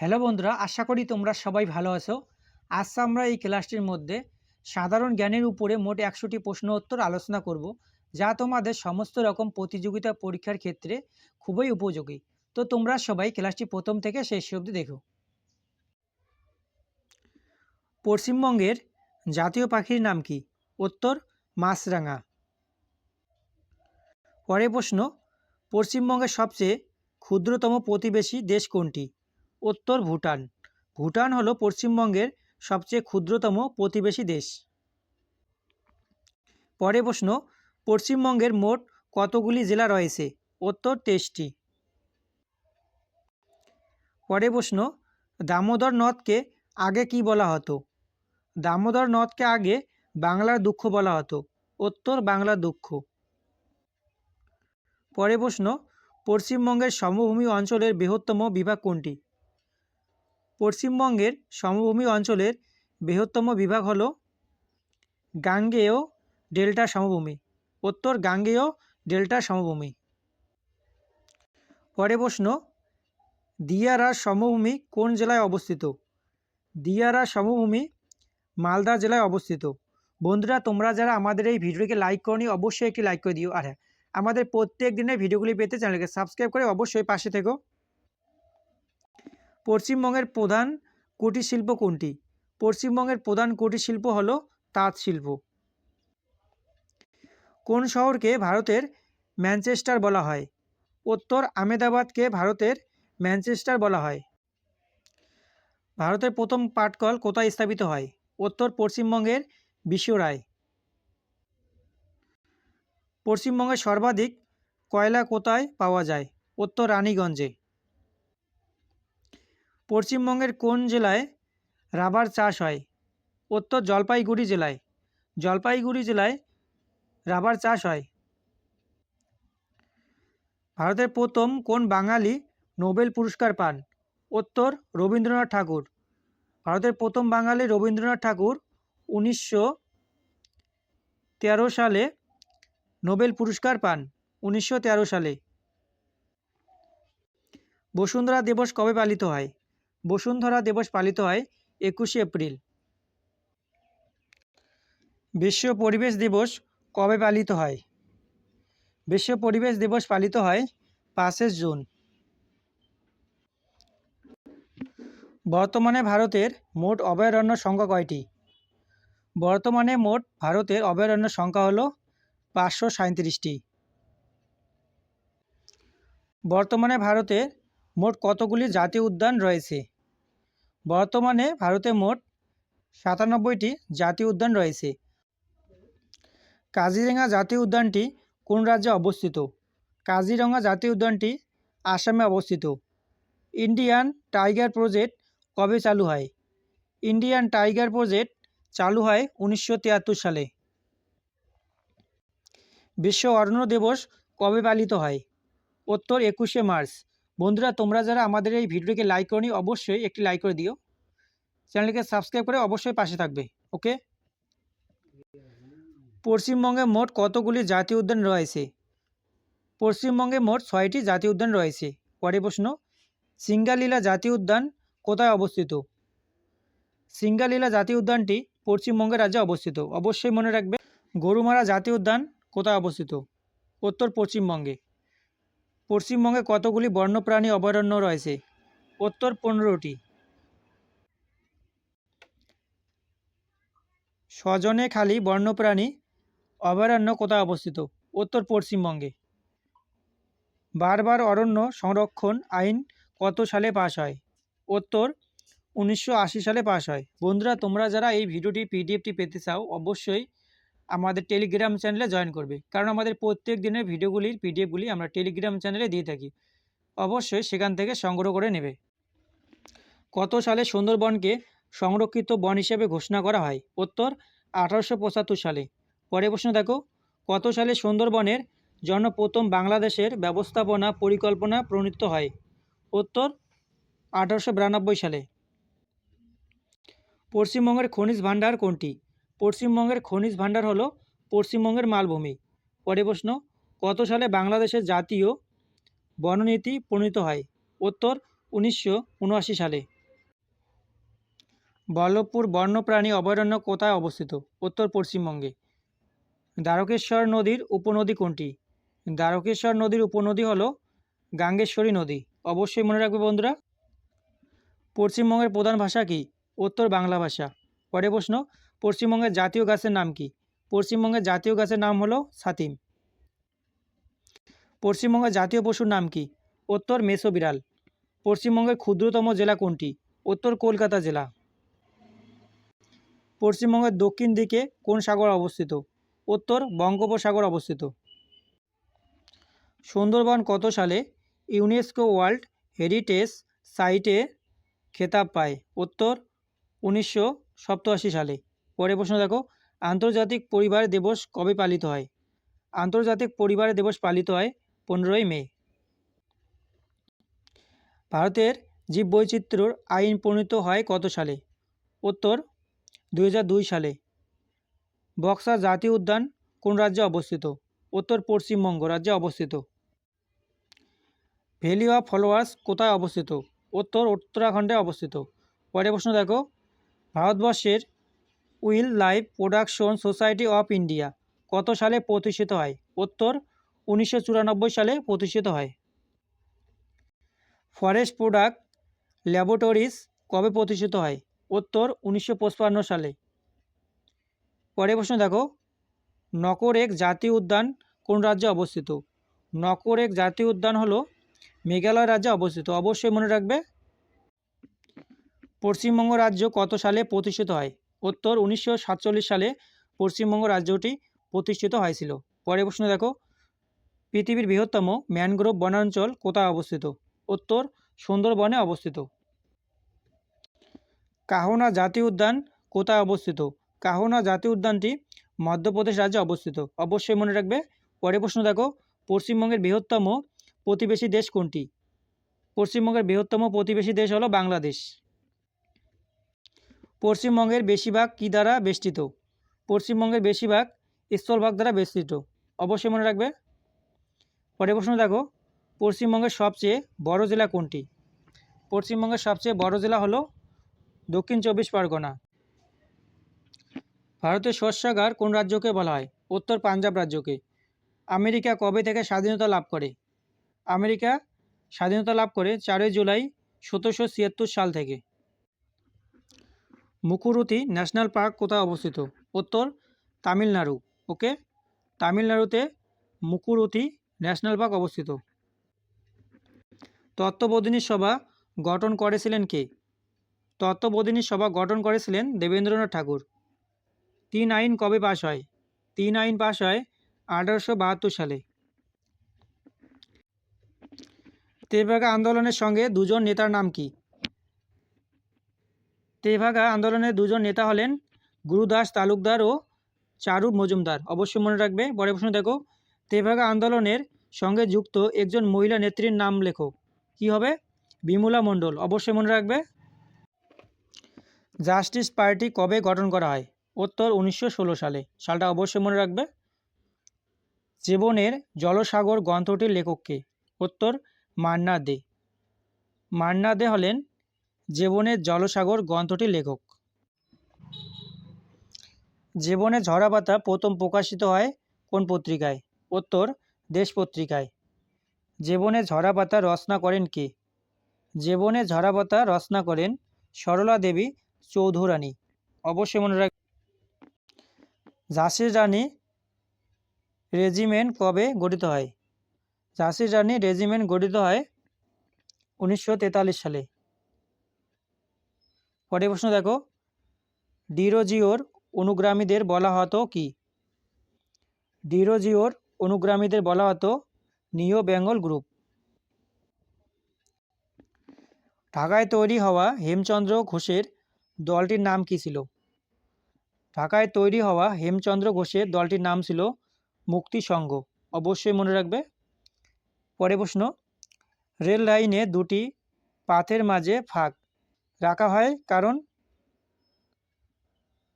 Hello বন্ধুরা, আশা করি তোমরা সবাই ভালো আছো। আজ আমরা এই ক্লাসটির মধ্যে সাধারণ জ্ঞানের উপরে মোট একশোটি প্রশ্ন উত্তর আলোচনা করব, যা তোমাদের সমস্ত রকম প্রতিযোগিতা পরীক্ষার ক্ষেত্রে খুবই উপযোগী। তো তোমরা সবাই ক্লাসটি প্রথম থেকে শেষ অবধি দেখো। পশ্চিমবঙ্গের জাতীয় পাখির নাম কি? উত্তর, মাছরাঙা। পরের প্রশ্ন, পশ্চিমবঙ্গের সবচেয়ে ক্ষুদ্রতম প্রতিবেশী দেশ কোনটি? উত্তর ভুটান। ভুটান হলো পশ্চিমবঙ্গের সবচেয়ে ক্ষুদ্রতম প্রতিবেশী দেশ। পরে প্রশ্ন, পশ্চিমবঙ্গের মোট কতগুলি জেলা রয়েছে? উত্তর তেইশটি। পরে প্রশ্ন, দামোদর নদকে আগে কি বলা হতো? দামোদর নদকে আগে বাংলার দুঃখ বলা হতো। উত্তর, বাংলার দুঃখ। পরে প্রশ্ন, পশ্চিমবঙ্গের সমভূমি অঞ্চলের বৃহত্তম বিভাগ কোনটি? পশ্চিমবঙ্গের সমভূমি অঞ্চলের বৃহত্তম বিভাগ হল গাঙ্গেয় ডেল্টা সমভূমি। উত্তর গাঙ্গেয় ডেল্টা সমভূমি। পরে প্রশ্ন, দিয়ারা সমভূমি কোন জেলায় অবস্থিত? দিয়ারা সমভূমি মালদা জেলায় অবস্থিত। বন্ধুরা, তোমরা যারা আমাদের এই ভিডিওকে লাইক করনি, অবশ্যই একটি লাইক করে দিও। আর হ্যাঁ আমাদের প্রত্যেক দিনের ভিডিওগুলি পেতে চ্যানেলকে সাবস্ক্রাইব করে অবশ্যই পাশে থেকো। পশ্চিমবঙ্গের প্রধান কুটির শিল্প কোনটি? পশ্চিমবঙ্গের প্রধান কুটির শিল্প হল তাঁত শিল্প। কোন শহরকে ভারতের ম্যানচেস্টার বলা হয়? উত্তর আমেদাবাদকে ভারতের ম্যানচেস্টার বলা হয়। ভারতের প্রথম পাটকল কোথায় স্থাপিত হয়? উত্তর পশ্চিমবঙ্গের বিশ্বরায় পশ্চিমবঙ্গের সর্বাধিক কয়লা কোথায় পাওয়া যায়? উত্তর রানীগঞ্জে। পশ্চিমবঙ্গের কোন জেলায় রাবার চাষ হয়? উত্তর জলপাইগুড়ি জেলায়। জলপাইগুড়ি জেলায় রাবার চাষ হয়। ভারতের প্রথম কোন বাঙালি নোবেল পুরস্কার পান? উত্তর রবীন্দ্রনাথ ঠাকুর। ভারতের প্রথম বাঙালি রবীন্দ্রনাথ ঠাকুর উনিশশো তেরো সালে নোবেল পুরস্কার পান, উনিশশো তেরো সালে। বসুন্ধরা দিবস কবে পালিত হয়? বসুন্ধরা দিবস পালিত হয় একুশে এপ্রিল। বিশ্ব পরিবেশ দিবস কবে পালিত হয়? বিশ্ব পরিবেশ দিবস পালিত হয় পাঁচে জুন। বর্তমানে ভারতের মোট অভয়ারণ্য সংখ্যা কয়টি? বর্তমানে মোট ভারতের অভয়ারণ্য সংখ্যা হলো পাঁচশো সাঁত্রিশটি বর্তমানে ভারতের মোট কতগুলি জাতীয় উদ্যান রয়েছে? বর্তমানে ভারতে মোট সাতানব্বইটি জাতীয় উদ্যান রয়েছে। কাজিরাঙা জাতীয় উদ্যানটি কোন রাজ্যে অবস্থিত? কাজিরঙা জাতীয় উদ্যানটি আসামে অবস্থিত। ইন্ডিয়ান টাইগার প্রজেক্ট কবে চালু হয়? ইন্ডিয়ান টাইগার প্রজেক্ট চালু হয় উনিশশো তিয়াত্তর সালে। বিশ্ব অরণ্য দিবস কবে পালিত হয়? উত্তর একুশে মার্চ। বন্ধুরা, তোমরা যারা আমাদের এই ভিডিওকে লাইক করনি, অবশ্যই একটি লাইক করে দিও। চ্যানেলকে সাবস্ক্রাইব করে অবশ্যই পাশে থাকবে ওকে পশ্চিমবঙ্গে মোট কতগুলি জাতীয় উদ্যান রয়েছে? পশ্চিমবঙ্গে মোট ছয়টি জাতীয় উদ্যান রয়েছে। পরে প্রশ্ন, সিঙ্গালীলা জাতীয় উদ্যান কোথায় অবস্থিত? সিঙ্গালীলা জাতীয় উদ্যানটি পশ্চিমবঙ্গের রাজ্যে অবস্থিত। অবশ্যই মনে রাখবে, গরুমারা জাতীয় উদ্যান কোথায় অবস্থিত? উত্তর পশ্চিমবঙ্গে। পশ্চিমবঙ্গে কতগুলি বন্যপ্রাণী অভয়ারণ্য রয়েছে? উত্তর পনেরোটি। সজনে খালি বন্যপ্রাণী অভয়ারণ্য কোথায় অবস্থিত? উত্তর পশ্চিমবঙ্গে। বারবার অরণ্য সংরক্ষণ আইন কত সালে পাশ হয়? উত্তর, উনিশশো আশি সালে পাশ হয়। বন্ধুরা, তোমরা যারা এই ভিডিওটি, পিডিএফটি পেতে চাও, অবশ্যই আমাদের টেলিগ্রাম চ্যানেলে জয়েন করবে। কারণ আমাদের প্রত্যেক দিনের ভিডিওগুলির পিডিএফগুলি আমরা টেলিগ্রাম চ্যানেলে দিয়ে থাকি। অবশ্যই সেখান থেকে সংগ্রহ করে নেবে। কত সালে সুন্দরবনকে সংরক্ষিত বন হিসেবে ঘোষণা করা হয়? উত্তর, আঠারোশো পঁচাত্তর সালে। পরে প্রশ্ন দেখো। কত সালে সুন্দরবনের জন্য প্রথম বাংলাদেশের ব্যবস্থাপনা পরিকল্পনা প্রণীত হয়? উত্তর, আঠারোশো বিরানব্বই সালে। পশ্চিমবঙ্গের খনিজ ভাণ্ডার কোনটি? পশ্চিমবঙ্গের খনিজ ভাণ্ডার হলো পশ্চিমবঙ্গের মালভূমি। পরে প্রশ্ন, কত সালে বাংলাদেশের জাতীয় বননীতি প্রণীত হয়? উত্তর, উনিশশো উনআশি সালে। বল্লভপুর বন্যপ্রাণী অভয়ারণ্য কোথায় অবস্থিত? উত্তর, পশ্চিমবঙ্গে। দ্বারকেশ্বর নদীর উপনদী কোনটি? দ্বারকেশ্বর নদীর উপনদী হলো গাঙ্গেশ্বরী নদী। অবশ্যই মনে রাখবে বন্ধুরা। পশ্চিমবঙ্গের প্রধান ভাষা কি? উত্তর বাংলা ভাষা। পরে প্রশ্ন পশ্চিমবঙ্গের জাতীয় গাছের নাম কি? পশ্চিমবঙ্গের জাতীয় গাছের নাম হলো সাতিম। পশ্চিমবঙ্গের জাতীয় পশুর নাম কি? উত্তর মেসো বিড়াল। পশ্চিমবঙ্গের ক্ষুদ্রতম জেলা কোনটি? উত্তর কলকাতা জেলা। পশ্চিমবঙ্গের দক্ষিণ দিকে কোন সাগর অবস্থিত? উত্তর বঙ্গোপসাগর অবস্থিত। সুন্দরবন কত সালে ইউনেস্কো ওয়ার্ল্ড হেরিটেজ সাইটে খেতাব পায়? উত্তর উনিশশো সালে। পরে প্রশ্ন দেখো, আন্তর্জাতিক পরিবার দিবস কবে পালিত হয়? আন্তর্জাতিক পরিবার দিবস পালিত হয় পনেরোই মে। ভারতের জীববৈচিত্র্যর আইন প্রণীত হয় কত সালে? উত্তর দু হাজার দুই সালে। বক্সা জাতীয় উদ্যান কোন রাজ্যে অবস্থিত? উত্তর, পশ্চিমবঙ্গ রাজ্যে অবস্থিত। ভ্যালি অফ ফলোয়ার্স কোথায় অবস্থিত? উত্তর, উত্তরাখণ্ডে অবস্থিত। পরের প্রশ্ন দেখো, ভারতবর্ষের wildlife production society of India, কত সালে প্রতিষ্ঠিত হয়? উত্তর, উনিশশো চুরানব্বই সালে প্রতিষ্ঠিত হয়। ফরেস্ট প্রোডাক্ট ল্যাবরেটরিজ কবে প্রতিষ্ঠিত হয়? উত্তর, উনিশশো সালে। পরের প্রশ্ন দেখো। নকরেক জাতীয় উদ্যান কোন রাজ্যে অবস্থিত? নকরেক জাতীয় উদ্যান হলো মেঘালয় রাজ্যে অবস্থিত। অবশ্যই মনে রাখবে। পশ্চিমবঙ্গ রাজ্য কত সালে প্রতিষ্ঠিত হয়? উত্তর উনিশশো সাতচল্লিশ সালে পশ্চিমবঙ্গ রাজ্যটি প্রতিষ্ঠিত হয়েছিল। পরের প্রশ্ন দেখো। পৃথিবীর বৃহত্তম ম্যানগ্রোভ বনাঞ্চল কোথায় অবস্থিত? উত্তর সুন্দরবনে অবস্থিত। কাহনা জাতীয় উদ্যান কোথায় অবস্থিত? কাহনা জাতীয় উদ্যানটি মধ্যপ্রদেশ রাজ্যে অবস্থিত। অবশ্যই মনে রাখবে। পরের প্রশ্ন দেখো। পশ্চিমবঙ্গের বৃহত্তম প্রতিবেশী দেশ কোনটি? পশ্চিমবঙ্গের বৃহত্তম প্রতিবেশী দেশ হলো বাংলাদেশ। পশ্চিমবঙ্গের বেশিরভাগ কী দ্বারা বেষ্টিত? পশ্চিমবঙ্গের বেশিরভাগ স্থলভাগ দ্বারা বেষ্টিত। অবশ্যই মনে রাখবে। পরের প্রশ্ন দেখো, পশ্চিমবঙ্গের সবচেয়ে বড় জেলা কোনটি? পশ্চিমবঙ্গের সবচেয়ে বড় জেলা হলো দক্ষিণ চব্বিশ পরগনা। ভারতের শস্যাগার কোন রাজ্যকে বলা হয়? উত্তর পাঞ্জাব রাজ্যকে। আমেরিকা কবে থেকে স্বাধীনতা লাভ করে? আমেরিকা স্বাধীনতা লাভ করে চারই জুলাই সতেরোশো ছিয়াত্তর সাল থেকে। মুকুরুতি ন্যাশনাল পার্ক কোথায় অবস্থিত? উত্তর, তামিলনাড়ু, ওকে? তামিলনাড়ুতে মুকুরুতি ন্যাশনাল পার্ক অবস্থিত। তত্ত্ববোধিনী সভা গঠন করেছিলেন কে? তত্ত্ববোধিনী সভা গঠন করেছিলেন দেবেন্দ্রনাথ ঠাকুর। তিন আইন কবে পাশ হয়? তিন আইন পাশ হয় আঠারোশো বাহাত্তর সালে। তেভাগা আন্দোলনের সঙ্গে দুজন নেতার নাম কি? তেভাগা আন্দোলনের দুজন নেতা হলেন গুরুদাস তালুকদার ও চারু মজুমদার। অবশ্যই মনে রাখবে পরে প্রশ্ন দেখো, তেভাগা আন্দোলনের সঙ্গে যুক্ত একজন মহিলা নেত্রীর নাম লেখো। কি হবে? বিমলা মণ্ডল। অবশ্যই মনে রাখবে, জাস্টিস পার্টি কবে গঠন করা হয়? উত্তর উনিশশো ষোলো সালে। সালটা অবশ্যই মনে রাখবে, জীবনের জলসাগর গ্রন্থটির লেখককে। উত্তর মান্না দে। মান্না দে হলেন জীবনের জলসাগর গ্রন্থটির লেখক। জীবনে ঝরাপাতা প্রথম প্রকাশিত হয় কোন পত্রিকায়? উত্তর, দেশ পত্রিকায়। জীবনে ঝরাপাতা রচনা করেন কে? জীবনে ঝরাপাতা রচনা করেন সরলা দেবী চৌধুরানী। অবশ্যই মনে রাখ ঝাঁসির রানী রেজিমেন্ট কবে গঠিত হয়? ঝাঁসির রানী রেজিমেন্ট গঠিত হয় উনিশশো তেতাল্লিশ সালে। পরের প্রশ্ন দেখো। ডিরোজিওর অনুগ্রামীদের বলা হতো কি? ডিরোজিওর অনুগ্রামীদের বলা হতো নিও বেঙ্গল গ্রুপ। ঢাকায় তৈরি হওয়া হেমচন্দ্র ঘোষের দলটির নাম কী ছিল? ঢাকায় তৈরি হওয়া হেমচন্দ্র ঘোষের দলটির নাম ছিল মুক্তি সংঘ অবশ্যই মনে রাখবে। পরে প্রশ্ন, রেল লাইনে দুটি পাথের মাঝে ফাঁক। রাখা হয় কারণ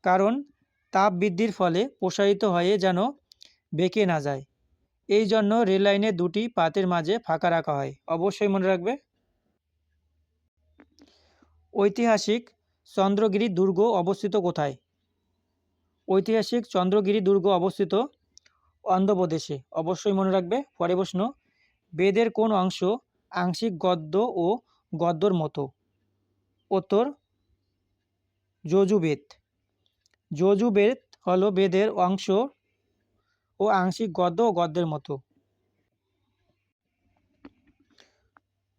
কারণ তাপ বৃদ্ধির ফলে প্রসারিত হয়ে যেন বেঁকে না যায়। এই জন্য রেল লাইনে দুটি পাতের মাঝে ফাঁকা রাখা হয়। অবশ্যই মনে রাখবে। ঐতিহাসিক চন্দ্রগিরি দুর্গ অবস্থিত কোথায়? ঐতিহাসিক চন্দ্রগিরি দুর্গ অবস্থিত অন্ধ্রপ্রদেশে। অবশ্যই মনে রাখবে। পরে প্রশ্ন, বেদের কোন অংশ আংশিক গদ্য ও গদ্যর মতো? উত্তর যজুবেদ। যজুবেদ হলো বেদের অংশ ও আংশিক গদ্য ও গদ্যের মতো।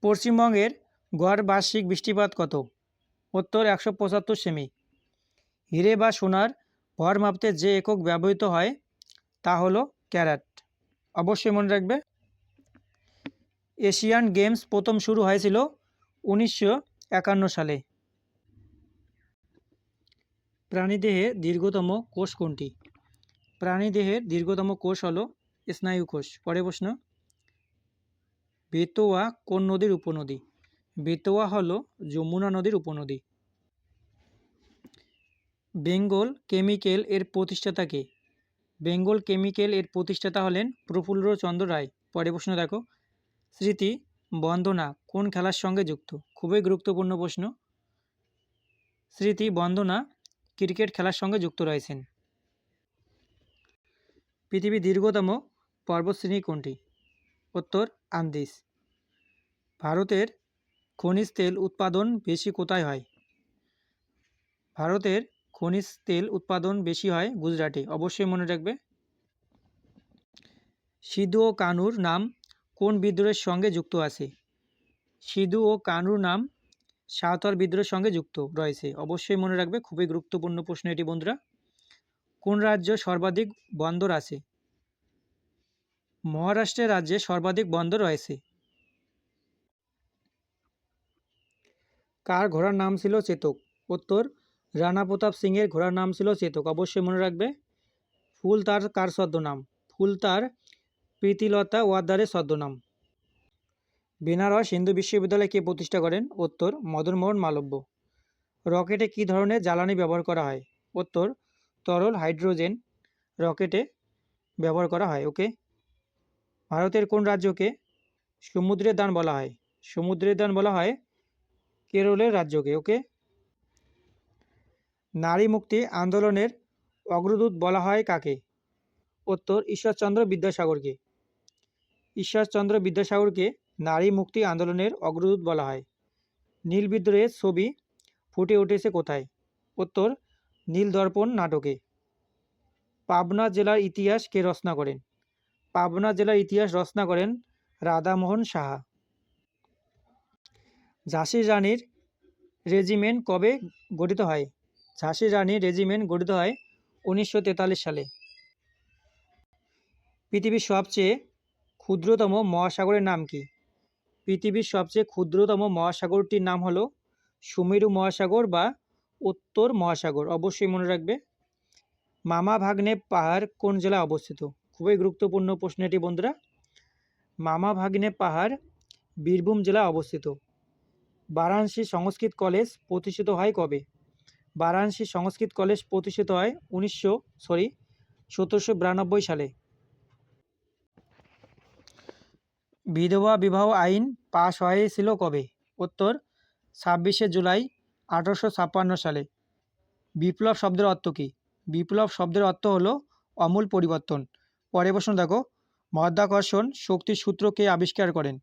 পশ্চিমবঙ্গের গড় বার্ষিক বৃষ্টিপাত কত? উত্তর একশো পঁচাত্তর সেমি। হিরে বা সোনার ভর মাপতে যে একক ব্যবহৃত হয়, তা হলো ক্যারাট। অবশ্যই মনে রাখবে। এশিয়ান গেমস প্রথম শুরু হয়েছিল উনিশশো একান্ন সালে। প্রাণীদেহের দীর্ঘতম কোষ কোনটি? প্রাণীদেহের দীর্ঘতম কোষ হল স্নায়ু কোষ। পরে প্রশ্ন। বেতোয়া কোন নদীর উপনদী? বেতোয়া হল যমুনা নদীর উপনদী। বেঙ্গল কেমিক্যাল এর প্রতিষ্ঠাতা কে? বেঙ্গল কেমিক্যাল এর প্রতিষ্ঠাতা হলেন প্রফুল্লচন্দ্র রায়। পরে প্রশ্ন দেখো। স্মৃতি বন্দনা কোন খেলার সঙ্গে যুক্ত? খুবই গুরুত্বপূর্ণ প্রশ্ন। স্মৃতি বন্দনা ক্রিকেট খেলার সঙ্গে যুক্ত রয়েছেন। পৃথিবীর দীর্ঘতম পর্বতশ্রেণী কোনটি? উত্তর আন্দিস ভারতের খনিজ তেল উৎপাদন বেশি কোথায় হয়? ভারতের খনিজ তেল উৎপাদন বেশি হয় গুজরাটে। অবশ্যই মনে রাখবে। সিধু ও কানুর নাম কোন বিদ্রোহের সঙ্গে যুক্ত আছে? সিধু ও কানুর নাম সাঁওতাল বিদ্রোহের সঙ্গে যুক্ত রয়েছে। অবশ্যই মনে রাখবে, খুবই গুরুত্বপূর্ণ প্রশ্ন এটি, বন্ধুরা। কোন রাজ্য সর্বাধিক বন্দর আছে? মহারাষ্ট্রের রাজ্যে সর্বাধিক বন্দর রয়েছে। কার ঘোড়ার নাম ছিল চেতক? উত্তর, রানা প্রতাপ সিংয়ের ঘোড়ার নাম ছিল চেতক। অবশ্যই মনে রাখবে, ফুল তার কার ছদ্মনাম? ফুল তার প্রীতিলতা ওয়াদ্দারের ছদ্মনাম। বেনারস হিন্দু বিশ্ববিদ্যালয় কে প্রতিষ্ঠা করেন? উত্তর মদনমোহন মালব্য। রকেটে কী ধরনের জ্বালানি ব্যবহার করা হয়? উত্তর, তরল হাইড্রোজেন রকেটে ব্যবহার করা হয়, ওকে? ভারতের কোন রাজ্যকে সমুদ্রের দান বলা হয়? সমুদ্রের দান বলা হয় কেরলের রাজ্যকে, ওকে? নারী মুক্তি আন্দোলনের অগ্রদূত বলা হয় কাকে? উত্তর, ঈশ্বরচন্দ্র বিদ্যাসাগরকে। ঈশ্বরচন্দ্র বিদ্যাসাগরকে নারী মুক্তি আন্দোলনের অগ্রদূত বলা হয়। নীল বিদ্রোহের ছবি ফুটে উঠেছে কোথায়? উত্তর নীল দর্পণ নাটকে। পাবনা জেলার ইতিহাস কে রচনা করেন? পাবনা জেলার ইতিহাস রচনা করেন রাধামোহন সাহা। ঝাঁসির রানীর রেজিমেন্ট কবে গঠিত হয়? ঝাঁসির রানীর রেজিমেন্ট গঠিত হয় উনিশশো তেতাল্লিশ সালে। পৃথিবীর সবচেয়ে ক্ষুদ্রতম মহাসাগরের নাম কি? পৃথিবীর সবচেয়ে ক্ষুদ্রতম মহাসাগরটির নাম হলো সুমেরু মহাসাগর বা উত্তর মহাসাগর। অবশ্যই মনে রাখবে। মামা ভাগ্নে পাহাড় কোন জেলায় অবস্থিত? খুবই গুরুত্বপূর্ণ প্রশ্ন এটি, বন্ধুরা। মামা ভাগ্নে পাহাড় বীরভূম জেলায় অবস্থিত। বারাণসী সংস্কৃত কলেজ প্রতিষ্ঠিত হয় কবে? বারাণসী সংস্কৃত কলেজ প্রতিষ্ঠিত হয় উনিশশো, সরি, সতেরোশো বিরানব্বই সালে। বিধবা বিবাহ আইন পাশ হয়েছিল কবে? উত্তর, ছাব্বিশে জুলাই আঠারোশো ছাপ্পান্ন সালে। বিপ্লব শব্দের অর্থ কী? বিপ্লব শব্দের অর্থ হলো অমূল পরিবর্তন। পরে প্রশ্ন দেখো, মহাধ্যাকর্ষণ শক্তির সূত্রকে আবিষ্কার করেন?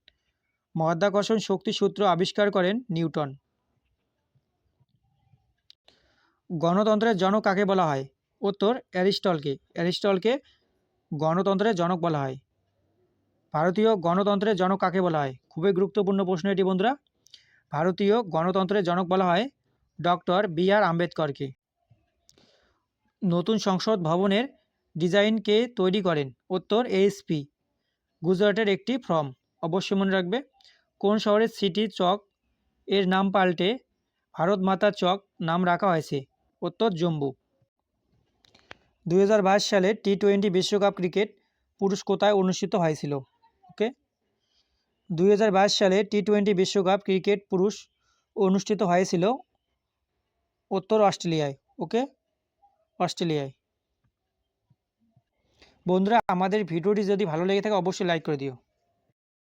মহাধ্যাকর্ষণ শক্তি সূত্র আবিষ্কার করেন নিউটন। গণতন্ত্রের জনক কাকে বলা হয়? উত্তর অ্যারিস্টলকে অ্যারিস্টলকে গণতন্ত্রের জনক বলা হয়। ভারতীয় গণতন্ত্রের জনক কাকে বলা হয়? খুবই গুরুত্বপূর্ণ প্রশ্ন এটি, বন্ধুরা। ভারতীয় গণতন্ত্রের জনক বলা হয় ডক্টর বি আর আম্বেদকরকে। নতুন সংসদ ভবনের ডিজাইন কে তৈরি করেন উত্তর এএসপি। গুজরাটের একটি ফর্ম। অবশ্যই মনে রাখবে, কোন শহরের সিটি চক এর নাম পাল্টে ভারত মাতা চক নাম রাখা হয়েছে? উত্তর জম্বু দু সালে টি টোয়েন্টি বিশ্বকাপ ক্রিকেট পুরুষ কোথায় অনুষ্ঠিত হয়েছিল। দুই হাজার বাইশ সালে টি টোয়েন্টি বিশ্বকাপ ক্রিকেট পুরুষ অনুষ্ঠিত হয়েছিল উত্তর অস্ট্রেলিয়ায়, ওকে? অস্ট্রেলিয়ায়। বন্ধুরা, আমাদের ভিডিওটি যদি ভালো লেগে থাকে, অবশ্যই লাইক করে দিও।